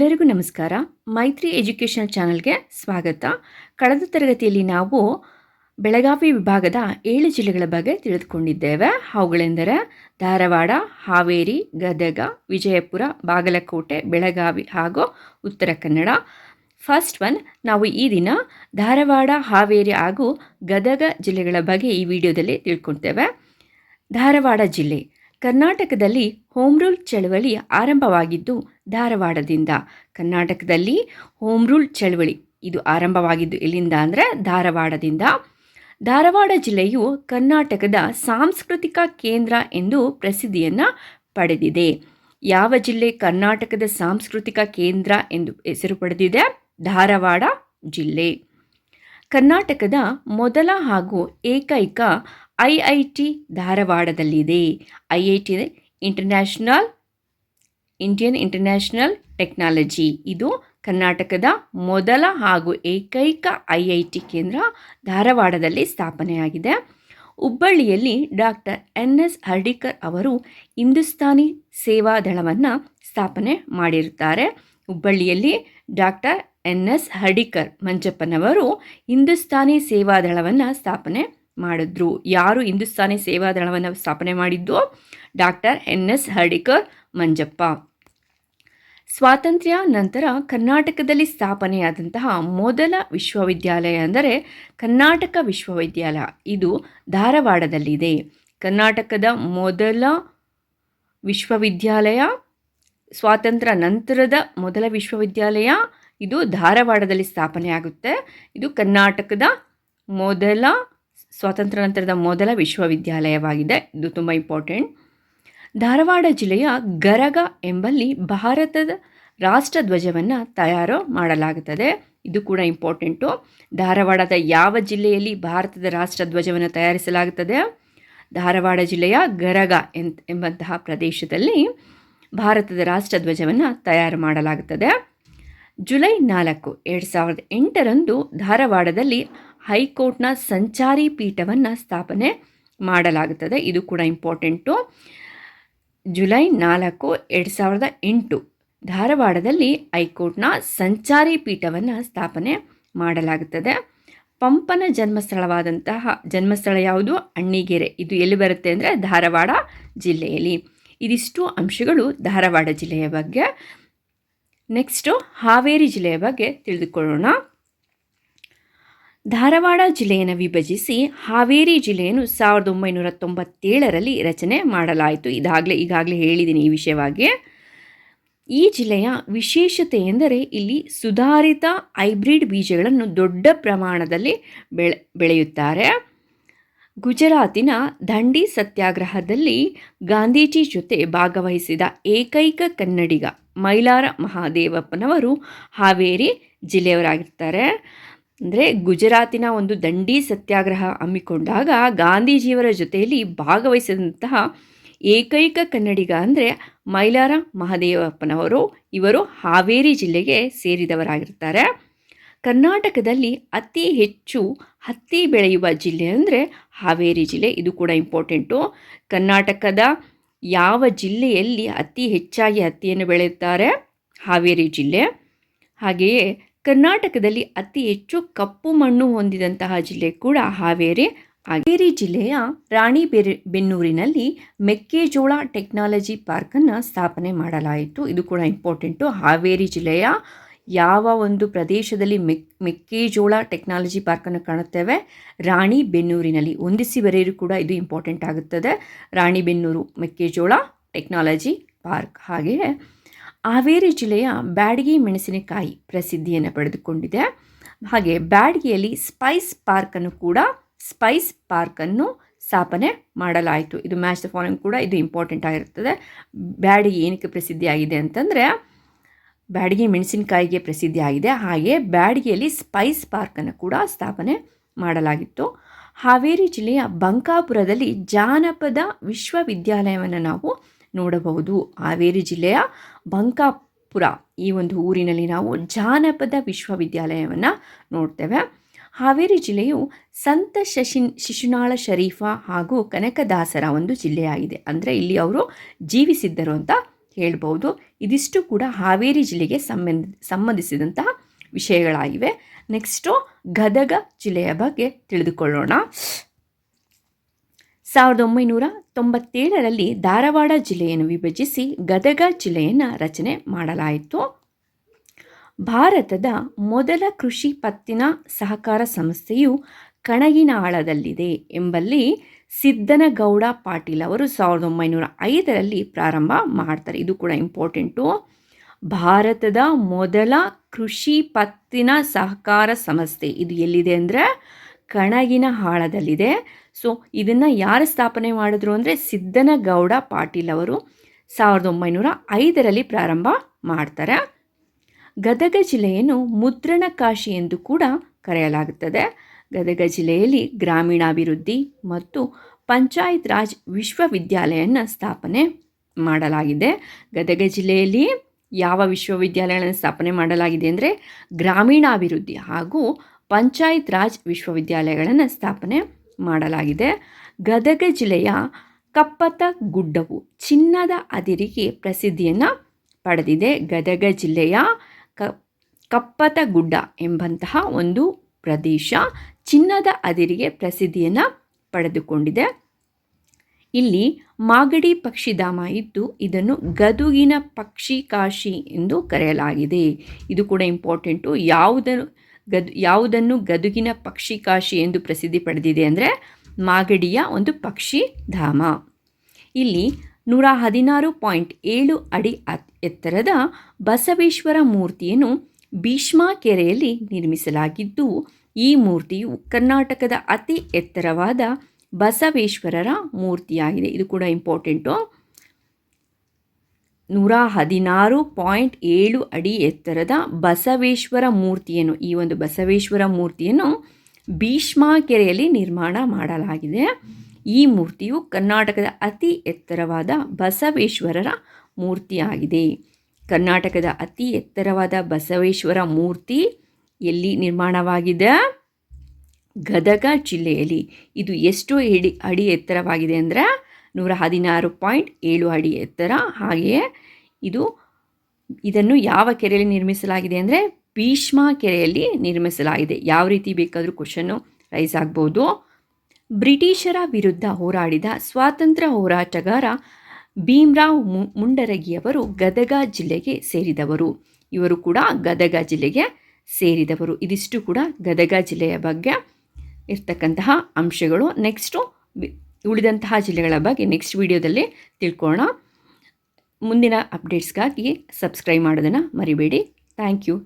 ಎಲ್ಲರಿಗೂ ನಮಸ್ಕಾರ. ಮೈತ್ರಿ ಎಜುಕೇಷನ್ ಚಾನಲ್ಗೆ ಸ್ವಾಗತ. ಕಳೆದ ತರಗತಿಯಲ್ಲಿ ನಾವು ಬೆಳಗಾವಿ ವಿಭಾಗದ ಏಳು ಜಿಲ್ಲೆಗಳ ಬಗ್ಗೆ ತಿಳಿದುಕೊಂಡಿದ್ದೇವೆ. ಅವುಗಳೆಂದರೆ ಧಾರವಾಡ, ಹಾವೇರಿ, ಗದಗ, ವಿಜಯಪುರ, ಬಾಗಲಕೋಟೆ, ಬೆಳಗಾವಿ ಹಾಗೂ ಉತ್ತರ ಕನ್ನಡ. ಫಸ್ಟ್ ಒನ್, ನಾವು ಈ ದಿನ ಧಾರವಾಡ, ಹಾವೇರಿ ಹಾಗೂ ಗದಗ ಜಿಲ್ಲೆಗಳ ಬಗ್ಗೆ ಈ ವಿಡಿಯೋದಲ್ಲಿ ತಿಳ್ಕೊಳ್ತೇವೆ. ಧಾರವಾಡ ಜಿಲ್ಲೆ. ಕರ್ನಾಟಕದಲ್ಲಿ ಹೋಮ್ ರೂಲ್ ಚಳವಳಿ ಆರಂಭವಾಗಿದ್ದು ಧಾರವಾಡದಿಂದ. ಕರ್ನಾಟಕದಲ್ಲಿ ಹೋಮ್ ರೂಲ್ ಚಳವಳಿ ಇದು ಆರಂಭವಾಗಿದ್ದು ಎಲ್ಲಿಂದ ಅಂದರೆ ಧಾರವಾಡದಿಂದ. ಧಾರವಾಡ ಜಿಲ್ಲೆಯು ಕರ್ನಾಟಕದ ಸಾಂಸ್ಕೃತಿಕ ಕೇಂದ್ರ ಎಂದು ಪ್ರಸಿದ್ಧಿಯನ್ನು ಪಡೆದಿದೆ. ಯಾವ ಜಿಲ್ಲೆ ಕರ್ನಾಟಕದ ಸಾಂಸ್ಕೃತಿಕ ಕೇಂದ್ರ ಎಂದು ಹೆಸರು ಪಡೆದಿದೆ? ಧಾರವಾಡ ಜಿಲ್ಲೆ. ಕರ್ನಾಟಕದ ಮೊದಲ ಹಾಗೂ ಏಕೈಕ I I T ಧಾರವಾಡದಲ್ಲಿದೆ. I I T international Indian international technology ಇದು ಕರ್ನಾಟಕದ ಮೊದಲ ಹಾಗೂ ಏಕೈಕ ಐ ಐ ಟಿ ಕೇಂದ್ರ ಧಾರವಾಡದಲ್ಲಿ ಸ್ಥಾಪನೆಯಾಗಿದೆ. ಹುಬ್ಬಳ್ಳಿಯಲ್ಲಿ ಡಾಕ್ಟರ್ ಎನ್ ಎಸ್ ಹರ್ಡಿಕರ್ ಅವರು ಹಿಂದೂಸ್ತಾನಿ ಸೇವಾ ದಳವನ್ನು ಸ್ಥಾಪನೆ ಮಾಡಿರುತ್ತಾರೆ. ಹುಬ್ಬಳ್ಳಿಯಲ್ಲಿ ಡಾಕ್ಟರ್ ಎನ್ ಎಸ್ ಹರ್ಡಿಕರ್ ಮಂಜಪ್ಪನವರು ಹಿಂದೂಸ್ತಾನಿ ಸೇವಾ ದಳವನ್ನು ಸ್ಥಾಪನೆ ಮಾಡಿದ್ರು. ಯಾರು ಹಿಂದೂಸ್ತಾನಿ ಸೇವಾ ದಳವನ್ನು ಸ್ಥಾಪನೆ ಮಾಡಿದ್ದು? Doctor N S Hardikar Manjappa. ಸ್ವಾತಂತ್ರ್ಯ ನಂತರ ಕರ್ನಾಟಕದಲ್ಲಿ ಸ್ಥಾಪನೆಯಾದಂತಹ ಮೊದಲ ವಿಶ್ವವಿದ್ಯಾಲಯ ಅಂದರೆ ಕರ್ನಾಟಕ ವಿಶ್ವವಿದ್ಯಾಲಯ. ಇದು ಧಾರವಾಡದಲ್ಲಿದೆ. ಕರ್ನಾಟಕದ ಮೊದಲ ವಿಶ್ವವಿದ್ಯಾಲಯ, ಸ್ವಾತಂತ್ರ್ಯ ನಂತರದ ಮೊದಲ ವಿಶ್ವವಿದ್ಯಾಲಯ, ಇದು ಧಾರವಾಡದಲ್ಲಿ ಸ್ಥಾಪನೆಯಾಗುತ್ತೆ. ಇದು ಕರ್ನಾಟಕದ ಮೊದಲ ಸ್ವಾತಂತ್ರ್ಯ ನಂತರದ ಮೊದಲ ವಿಶ್ವವಿದ್ಯಾಲಯವಾಗಿದೆ. ಇದು ತುಂಬ ಇಂಪಾರ್ಟೆಂಟ್ ಧಾರವಾಡ ಜಿಲ್ಲೆಯ ಗರಗ ಎಂಬಲ್ಲಿ ಭಾರತದ ರಾಷ್ಟ್ರಧ್ವಜವನ್ನು ತಯಾರು ಮಾಡಲಾಗುತ್ತದೆ. ಇದು ಕೂಡ ಇಂಪಾರ್ಟೆಂಟು ಧಾರವಾಡದ ಯಾವ ಜಿಲ್ಲೆಯಲ್ಲಿ ಭಾರತದ ರಾಷ್ಟ್ರಧ್ವಜವನ್ನು ತಯಾರಿಸಲಾಗುತ್ತದೆ? ಧಾರವಾಡ ಜಿಲ್ಲೆಯ ಗರಗ ಎಂಬಂತಹ ಪ್ರದೇಶದಲ್ಲಿ ಭಾರತದ ರಾಷ್ಟ್ರಧ್ವಜವನ್ನು ತಯಾರು ಮಾಡಲಾಗುತ್ತದೆ. ಜುಲೈ ನಾಲ್ಕು, ಎರಡು ಸಾವಿರದ ಎಂಟರಂದು ಧಾರವಾಡದಲ್ಲಿ ಹೈಕೋರ್ಟ್ನ ಸಂಚಾರಿ ಪೀಠವನ್ನು ಸ್ಥಾಪನೆ ಮಾಡಲಾಗುತ್ತದೆ. ಇದು ಕೂಡ ಇಂಪಾರ್ಟೆಂಟು. ಜುಲೈ ನಾಲ್ಕು, ಎರಡು ಸಾವಿರದ ಎಂಟು ಧಾರವಾಡದಲ್ಲಿ ಹೈಕೋರ್ಟ್ನ ಸಂಚಾರಿ ಪೀಠವನ್ನು ಸ್ಥಾಪನೆ ಮಾಡಲಾಗುತ್ತದೆ. ಪಂಪನ ಜನ್ಮಸ್ಥಳವಾದಂತಹ, ಜನ್ಮಸ್ಥಳ ಯಾವುದು? ಅಣ್ಣಿಗೆರೆ. ಇದು ಎಲ್ಲಿ ಬರುತ್ತೆ ಅಂದರೆ ಧಾರವಾಡ ಜಿಲ್ಲೆಯಲ್ಲಿ. ಇದಿಷ್ಟು ಅಂಶಗಳು ಧಾರವಾಡ ಜಿಲ್ಲೆಯ ಬಗ್ಗೆ. ನೆಕ್ಸ್ಟು ಹಾವೇರಿ ಜಿಲ್ಲೆಯ ಬಗ್ಗೆ ತಿಳಿದುಕೊಳ್ಳೋಣ. ಧಾರವಾಡ ಜಿಲ್ಲೆಯನ್ನು ವಿಭಜಿಸಿ ಹಾವೇರಿ ಜಿಲ್ಲೆಯನ್ನು ಸಾವಿರದ ಒಂಬೈನೂರ ತೊಂಬತ್ತೇಳರಲ್ಲಿ ರಚನೆ ಮಾಡಲಾಯಿತು. ಇದಾಗಲೇ ಈಗಾಗಲೇ ಹೇಳಿದ್ದೀನಿ ಈ ವಿಷಯವಾಗಿ. ಈ ಜಿಲ್ಲೆಯ ವಿಶೇಷತೆ ಎಂದರೆ ಇಲ್ಲಿ ಸುಧಾರಿತ ಹೈಬ್ರಿಡ್ ಬೀಜಗಳನ್ನು ದೊಡ್ಡ ಪ್ರಮಾಣದಲ್ಲಿ ಬೆಳೆ, ಬೆಳೆಯುತ್ತಾರೆ. ಗುಜರಾತಿನ ದಂಡಿ ಸತ್ಯಾಗ್ರಹದಲ್ಲಿ ಗಾಂಧೀಜಿ ಜೊತೆ ಭಾಗವಹಿಸಿದ ಏಕೈಕ ಕನ್ನಡಿಗ ಮೈಲಾರ ಮಹಾದೇವಪ್ಪನವರು ಹಾವೇರಿ ಜಿಲ್ಲೆಯವರಾಗಿರ್ತಾರೆ. ಅಂದರೆ ಗುಜರಾತಿನ ಒಂದು ದಂಡಿ ಸತ್ಯಾಗ್ರಹ ಹಮ್ಮಿಕೊಂಡಾಗ ಗಾಂಧೀಜಿಯವರ ಜೊತೆಯಲ್ಲಿ ಭಾಗವಹಿಸಿದಂತಹ ಏಕೈಕ ಕನ್ನಡಿಗ ಅಂದರೆ ಮೈಲಾರ ಮಹದೇವಪ್ಪನವರು. ಇವರು ಹಾವೇರಿ ಜಿಲ್ಲೆಗೆ ಸೇರಿದವರಾಗಿರ್ತಾರೆ. ಕರ್ನಾಟಕದಲ್ಲಿ ಅತಿ ಹೆಚ್ಚು ಹತ್ತಿ ಬೆಳೆಯುವ ಜಿಲ್ಲೆ ಅಂದರೆ ಹಾವೇರಿ ಜಿಲ್ಲೆ. ಇದು ಕೂಡ ಇಂಪಾರ್ಟೆಂಟು ಕರ್ನಾಟಕದ ಯಾವ ಜಿಲ್ಲೆಯಲ್ಲಿ ಅತಿ ಹೆಚ್ಚಾಗಿ ಹತ್ತಿಯನ್ನು ಬೆಳೆಯುತ್ತಾರೆ? ಹಾವೇರಿ ಜಿಲ್ಲೆ. ಹಾಗೆಯೇ ಕರ್ನಾಟಕದಲ್ಲಿ ಅತಿ ಹೆಚ್ಚು ಕಪ್ಪು ಮಣ್ಣು ಹೊಂದಿದಂತಹ ಜಿಲ್ಲೆ ಕೂಡ ಹಾವೇರಿ ಹಾವೇರಿ ಜಿಲ್ಲೆಯ ರಾಣಿಬೆರೆ ಬೆನ್ನೂರಿನಲ್ಲಿ ಮೆಕ್ಕೆಜೋಳ ಟೆಕ್ನಾಲಜಿ ಪಾರ್ಕನ್ನು ಸ್ಥಾಪನೆ ಮಾಡಲಾಯಿತು. ಇದು ಕೂಡ ಇಂಪಾರ್ಟೆಂಟು. ಹಾವೇರಿ ಜಿಲ್ಲೆಯ ಯಾವ ಒಂದು ಪ್ರದೇಶದಲ್ಲಿ ಮೆಕ್ ಮೆಕ್ಕೆಜೋಳ ಟೆಕ್ನಾಲಜಿ ಪಾರ್ಕನ್ನು ಕಾಣುತ್ತೇವೆ? ರಾಣಿಬೆನ್ನೂರಿನಲ್ಲಿ ಹೊಂದಿಸಿ ಬರೆಯಲು ಕೂಡ ಇದು ಇಂಪಾರ್ಟೆಂಟ್ ಆಗುತ್ತದೆ. ರಾಣಿಬೆನ್ನೂರು ಮೆಕ್ಕೆಜೋಳ ಟೆಕ್ನಾಲಜಿ ಪಾರ್ಕ್. ಹಾಗೆಯೇ ಹಾವೇರಿ ಜಿಲ್ಲೆಯ ಬ್ಯಾಡಗಿ ಮೆಣಸಿನಕಾಯಿ ಪ್ರಸಿದ್ಧಿಯನ್ನು ಪಡೆದುಕೊಂಡಿದೆ. ಹಾಗೆ ಬ್ಯಾಡಗಿಯಲ್ಲಿ ಸ್ಪೈಸ್ ಪಾರ್ಕನ್ನು ಕೂಡ ಸ್ಪೈಸ್ ಪಾರ್ಕನ್ನು ಸ್ಥಾಪನೆ ಮಾಡಲಾಯಿತು. ಇದು ಮ್ಯಾಚ್ ದ ಫಾಲೋಯಿಂಗ್ ಕೂಡ ಇದು ಇಂಪಾರ್ಟೆಂಟ್ ಆಗಿರ್ತದೆ ಬ್ಯಾಡಗಿ ಏನಕ್ಕೆ ಪ್ರಸಿದ್ಧಿಯಾಗಿದೆ ಅಂತಂದರೆ ಬ್ಯಾಡಗಿ ಮೆಣಸಿನಕಾಯಿಗೆ ಪ್ರಸಿದ್ಧಿಯಾಗಿದೆ ಹಾಗೆ ಬ್ಯಾಡಗಿಯಲ್ಲಿ ಸ್ಪೈಸ್ ಪಾರ್ಕನ್ನು ಕೂಡ ಸ್ಥಾಪನೆ ಮಾಡಲಾಗಿತ್ತು. ಹಾವೇರಿ ಜಿಲ್ಲೆಯ ಬಂಕಾಪುರದಲ್ಲಿ ಜಾನಪದ ವಿಶ್ವವಿದ್ಯಾಲಯವನ್ನು ನಾವು ನೋಡಬಹುದು. ಹಾವೇರಿ ಜಿಲ್ಲೆಯ ಬಂಕಾಪುರ ಈ ಒಂದು ಊರಿನಲ್ಲಿ ನಾವು ಜಾನಪದ ವಿಶ್ವವಿದ್ಯಾಲಯವನ್ನು ನೋಡ್ತೇವೆ. ಹಾವೇರಿ ಜಿಲ್ಲೆಯು ಸಂತ ಶಶಿ ಶಿಶುನಾಳ ಶರೀಫ ಹಾಗೂ ಕನಕದಾಸರ ಒಂದು ಜಿಲ್ಲೆಯಾಗಿದೆ. ಅಂದರೆ ಇಲ್ಲಿ ಅವರು ಜೀವಿಸಿದ್ದರು ಅಂತ ಹೇಳ್ಬೋದು ಇದಿಷ್ಟು ಕೂಡ ಹಾವೇರಿ ಜಿಲ್ಲೆಗೆ ಸಂಬಂಧ, ಸಂಬಂಧಿಸಿದಂತಹ ವಿಷಯಗಳಾಗಿವೆ. ನೆಕ್ಸ್ಟು ಗದಗ ಜಿಲ್ಲೆಯ ಬಗ್ಗೆ ತಿಳಿದುಕೊಳ್ಳೋಣ. ಸಾವಿರದ ಒಂಬೈನೂರ ತೊಂಬತ್ತೇಳರಲ್ಲಿ ಧಾರವಾಡ ಜಿಲ್ಲೆಯನ್ನು ವಿಭಜಿಸಿ ಗದಗ ಜಿಲ್ಲೆಯನ್ನು ರಚನೆ ಮಾಡಲಾಯಿತು. ಭಾರತದ ಮೊದಲ ಕೃಷಿ ಪತ್ತಿನ ಸಹಕಾರ ಸಂಸ್ಥೆಯು ಕಣಗಿನ ಆಳದಲ್ಲಿದೆ ಎಂಬಲ್ಲಿ ಸಿದ್ದನಗೌಡ ಪಾಟೀಲ್ ಅವರು ಸಾವಿರದ ಒಂಬೈನೂರ ಐದರಲ್ಲಿ ಪ್ರಾರಂಭ ಮಾಡ್ತಾರೆ. ಇದು ಕೂಡ ಇಂಪಾರ್ಟೆಂಟು. ಭಾರತದ ಮೊದಲ ಕೃಷಿ ಪತ್ತಿನ ಸಹಕಾರ ಸಂಸ್ಥೆ ಇದು ಎಲ್ಲಿದೆ ಅಂದರೆ ಕಣಗಿನ ಹಾಳದಲ್ಲಿದೆ. ಸೊ, ಇದನ್ನು ಯಾರು ಸ್ಥಾಪನೆ ಮಾಡಿದ್ರು ಅಂದರೆ ಸಿದ್ದನಗೌಡ ಪಾಟೀಲ್ ಅವರು. ಸಾವಿರದ ಒಂಬೈನೂರ ಐದರಲ್ಲಿ ಪ್ರಾರಂಭ ಮಾಡ್ತಾರೆ. ಗದಗ ಜಿಲ್ಲೆಯನ್ನು ಮುದ್ರಣ ಕಾಶಿ ಎಂದು ಕೂಡ ಕರೆಯಲಾಗುತ್ತದೆ. ಗದಗ ಜಿಲ್ಲೆಯಲ್ಲಿ ಗ್ರಾಮೀಣಾಭಿವೃದ್ಧಿ ಮತ್ತು ಪಂಚಾಯತ್ ರಾಜ್ ವಿಶ್ವವಿದ್ಯಾಲಯನ ಸ್ಥಾಪನೆ ಮಾಡಲಾಗಿದೆ. ಗದಗ ಜಿಲ್ಲೆಯಲ್ಲಿ ಯಾವ ವಿಶ್ವವಿದ್ಯಾಲಯಗಳನ್ನು ಸ್ಥಾಪನೆ ಮಾಡಲಾಗಿದೆ ಅಂದರೆ ಗ್ರಾಮೀಣಾಭಿವೃದ್ಧಿ ಹಾಗೂ ಪಂಚಾಯತ್ ರಾಜ್ ವಿಶ್ವವಿದ್ಯಾಲಯಗಳನ್ನು ಸ್ಥಾಪನೆ ಮಾಡಲಾಗಿದೆ. ಗದಗ ಜಿಲ್ಲೆಯ ಕಪ್ಪತ ಗುಡ್ಡವು ಚಿನ್ನದ ಅದಿರಿಗೆ ಪ್ರಸಿದ್ಧಿಯನ್ನು ಪಡೆದಿದೆ. ಗದಗ ಜಿಲ್ಲೆಯ ಕಪ್ಪತ ಗುಡ್ಡ ಎಂಬಂತಹ ಒಂದು ಪ್ರದೇಶ ಚಿನ್ನದ ಅದಿರಿಗೆ ಪ್ರಸಿದ್ಧಿಯನ್ನು ಪಡೆದುಕೊಂಡಿದೆ. ಇಲ್ಲಿ ಮಾಗಡಿ ಪಕ್ಷಿಧಾಮ ಇದ್ದು ಇದನ್ನು ಗದುಗಿನ ಪಕ್ಷಿ ಕಾಶಿ ಎಂದು ಕರೆಯಲಾಗಿದೆ. ಇದು ಕೂಡ ಇಂಪಾರ್ಟೆಂಟು ಯಾವುದನ್ನು ಗದ್ ಯಾವುದನ್ನು ಗದುಗಿನ ಪಕ್ಷಿ ಕಾಶಿ ಎಂದು ಪ್ರಸಿದ್ಧಿ ಪಡೆದಿದೆ ಅಂದರೆ ಮಾಗಡಿಯ ಒಂದು ಪಕ್ಷಿ ಧಾಮ. ಇಲ್ಲಿ ನೂರ ಹದಿನಾರು ಪಾಯಿಂಟ್ ಏಳು ಅಡಿ ಎತ್ತರದ ಬಸವೇಶ್ವರ ಮೂರ್ತಿಯನ್ನು ಭೀಷ್ಮಾ ಕೆರೆಯಲ್ಲಿ ನಿರ್ಮಿಸಲಾಗಿದ್ದು, ಈ ಮೂರ್ತಿಯು ಕರ್ನಾಟಕದ ಅತಿ ಎತ್ತರವಾದ ಬಸವೇಶ್ವರರ ಮೂರ್ತಿಯಾಗಿದೆ. ಇದು ಕೂಡ ಇಂಪಾರ್ಟೆಂಟು ನೂರ ಹದಿನಾರು ಪಾಯಿಂಟ್ ಏಳು ಅಡಿ ಎತ್ತರದ ಬಸವೇಶ್ವರ ಮೂರ್ತಿಯನ್ನು, ಈ ಒಂದು ಬಸವೇಶ್ವರ ಮೂರ್ತಿಯನ್ನು ಭೀಷ್ಮಾ ಕೆರೆಯಲ್ಲಿ ನಿರ್ಮಾಣ ಮಾಡಲಾಗಿದೆ. ಈ ಮೂರ್ತಿಯು ಕರ್ನಾಟಕದ ಅತಿ ಎತ್ತರವಾದ ಬಸವೇಶ್ವರರ ಮೂರ್ತಿಯಾಗಿದೆ. ಕರ್ನಾಟಕದ ಅತಿ ಎತ್ತರವಾದ ಬಸವೇಶ್ವರ ಮೂರ್ತಿ ಎಲ್ಲಿ ನಿರ್ಮಾಣವಾಗಿದೆ? ಗದಗ ಜಿಲ್ಲೆಯಲ್ಲಿ. ಇದು ಎಷ್ಟು ಅಡಿ ಅಡಿ ಎತ್ತರವಾಗಿದೆ ಅಂದರೆ ನೂರ ಹದಿನಾರು ಪಾಯಿಂಟ್ ಏಳು ಅಡಿ ಎತ್ತರ. ಹಾಗೆಯೇ ಇದು, ಇದನ್ನು ಯಾವ ಕೆರೆಯಲ್ಲಿ ನಿರ್ಮಿಸಲಾಗಿದೆ ಅಂದರೆ ಭೀಷ್ಮ ಕೆರೆಯಲ್ಲಿ ನಿರ್ಮಿಸಲಾಗಿದೆ. ಯಾವ ರೀತಿ ಬೇಕಾದರೂ ಕ್ವಶನ್ನು ರೈಸ್ ಆಗ್ಬೋದು. ಬ್ರಿಟಿಷರ ವಿರುದ್ಧ ಹೋರಾಡಿದ ಸ್ವಾತಂತ್ರ್ಯ ಹೋರಾಟಗಾರ ಭೀಮ್ರಾವ್ ಮುಂಡರಗಿಯವರು ಗದಗ ಜಿಲ್ಲೆಗೆ ಸೇರಿದವರು. ಇವರು ಕೂಡ ಗದಗ ಜಿಲ್ಲೆಗೆ ಸೇರಿದವರು. ಇದಿಷ್ಟು ಕೂಡ ಗದಗ ಜಿಲ್ಲೆಯ ಬಗ್ಗೆ ಇರ್ತಕ್ಕಂತಹ ಅಂಶಗಳು. ನೆಕ್ಸ್ಟು ಉಳಿದಂತಹ ಜಿಲ್ಲೆಗಳ ಬಗ್ಗೆ ನೆಕ್ಸ್ಟ್ ವಿಡಿಯೋದಲ್ಲಿ ತಿಳ್ಕೊಳ್ಳೋಣ ಮುಂದಿನ ಅಪ್ಡೇಟ್ಸ್ಗಾಗಿ ಸಬ್ಸ್ಕ್ರೈಬ್ ಮಾಡೋದನ್ನು ಮರಿಬೇಡಿ. Thank you